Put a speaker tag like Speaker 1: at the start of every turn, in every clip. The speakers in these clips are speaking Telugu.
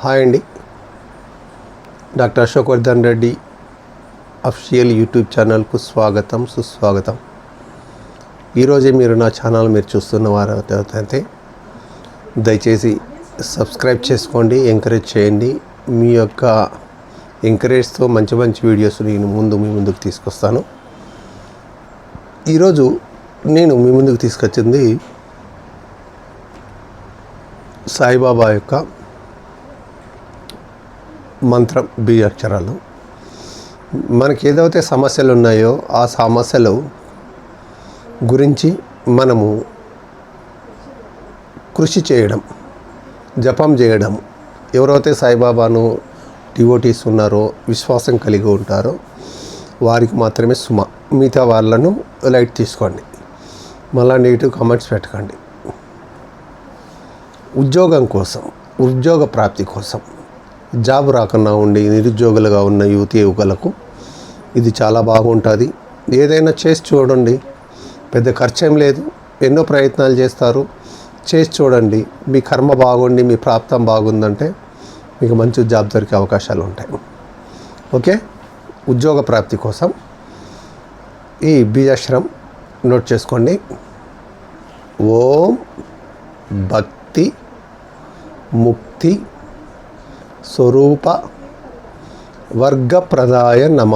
Speaker 1: హాయ్ అండి. Doctor Ashok Vardhan Reddy official YouTube ఛానల్కు స్వాగతం సుస్వాగతం. ఈరోజే మీరు నా ఛానల్ మీరు చూస్తున్న వారు అయితే దయచేసి సబ్స్క్రైబ్ చేసుకోండి ఎంకరేజ్ చేయండి. మీ యొక్క ఎంకరేజ్తో మంచి మంచి వీడియోస్ నేను ముందు మీ ముందుకు తీసుకొస్తాను. ఈరోజు నేను మీ ముందుకు తీసుకొచ్చింది సాయిబాబా యొక్క మంత్రం బి అక్షరాలు. మనకి ఏదైతే సమస్యలు ఉన్నాయో ఆ సమస్యలు గురించి మనము కృషి చేయడం జపం చేయడం ఎవరైతే సాయిబాబాను డివోటీస్ ఉన్నారో విశ్వాసం కలిగి ఉంటారో వారికి మాత్రమే సుమ. మిగతా వాళ్ళను లైట్ తీసుకోండి. మళ్ళీ నెగిటివ్ కామెంట్స్ పెట్టకండి. ఉద్యోగం కోసం ఉద్యోగ ప్రాప్తి కోసం. జాబ్ రాకుండా ఉండి నిరుద్యోగులుగా ఉన్న యువతి యువకులకు ఇది చాలా బాగుంటుంది. ఏదైనా చేసి చూడండి. పెద్ద ఖర్చేం లేదు. ఎన్నో ప్రయత్నాలు చేస్తారు. చేసి చూడండి. మీ కర్మ బాగుండి మీ ప్రాప్తం బాగుందంటే మీకు మంచి జాబ్ దొరికే అవకాశాలు ఉంటాయి. ఓకే? ఉద్యోగ ప్రాప్తి కోసం ఈ బీజాశ్రం నోట్ చేసుకోండి. ఓం భక్తి ముక్తి స్వరూప వర్గప్రదాయ నమ.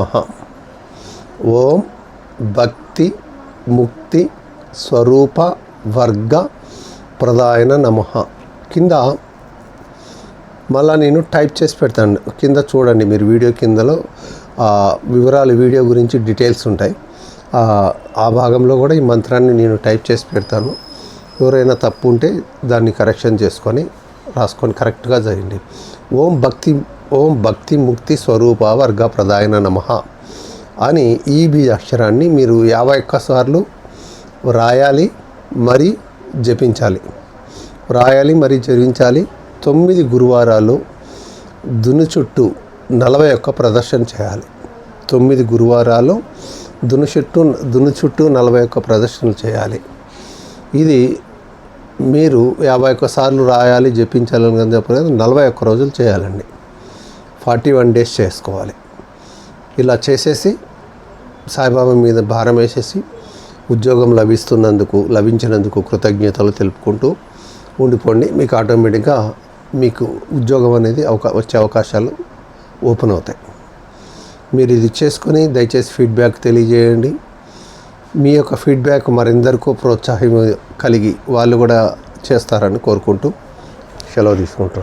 Speaker 1: ఓం భక్తి ముక్తి స్వరూప వర్గ ప్రదాయన నమ. కింద మళ్ళా నేను టైప్ చేసి పెడతాను. కింద చూడండి మీరు వీడియో కిందలో వివరాలు వీడియో గురించి డీటెయిల్స్ ఉంటాయి. ఆ భాగంలో కూడా ఈ మంత్రాన్ని నేను టైప్ చేసి పెడతాను. ఎవరైనా తప్పు ఉంటే దాన్ని కరెక్షన్ చేసుకొని రాసుకొని కరెక్ట్గా చేయండి ఓం భక్తి ఓం భక్తి ముక్తి స్వరూప వర్గ ప్రదాయన నమ అని ఈ బీజ అక్షరాన్ని మీరు యాభై ఒక్క సార్లు రాయాలి మరి జపించాలి. రాయాలి మరి జపించాలి. తొమ్మిది గురువారాలు దుని చుట్టూ నలభై ఒక్క ప్రదర్శన చేయాలి. తొమ్మిది గురువారాలు దుని చుట్టూ దుని చుట్టూ నలభై ఒక్క ప్రదర్శనలు చేయాలి. ఇది మీరు యాభై ఒక్క సార్లు రాయాలి జపించాలని కానీ చెప్పలేదు. నలభై ఒక్క రోజులు చేయాలండి. ఫార్టీ వన్ డేస్ చేసుకోవాలి. ఇలా చేసేసి సాయిబాబా మీద భారం వేసేసి ఉద్యోగం లభిస్తున్నందుకు లభించినందుకు కృతజ్ఞతలు తెలుపుకుంటూ ఉండిపోండి. మీకు ఆటోమేటిక్గా మీకు ఉద్యోగం అనేది అవకా వచ్చే అవకాశాలు ఓపెన్ అవుతాయి. మీరు ఇది చేసుకొని దయచేసి ఫీడ్బ్యాక్ తెలియజేయండి. మీ యొక్క ఫీడ్బ్యాక్ మరిందరికో ప్రోత్సాహం కలిగి వాళ్ళు కూడా చేస్తారని కోరుకుంటూ సెలవు తీసుకుంటున్నాను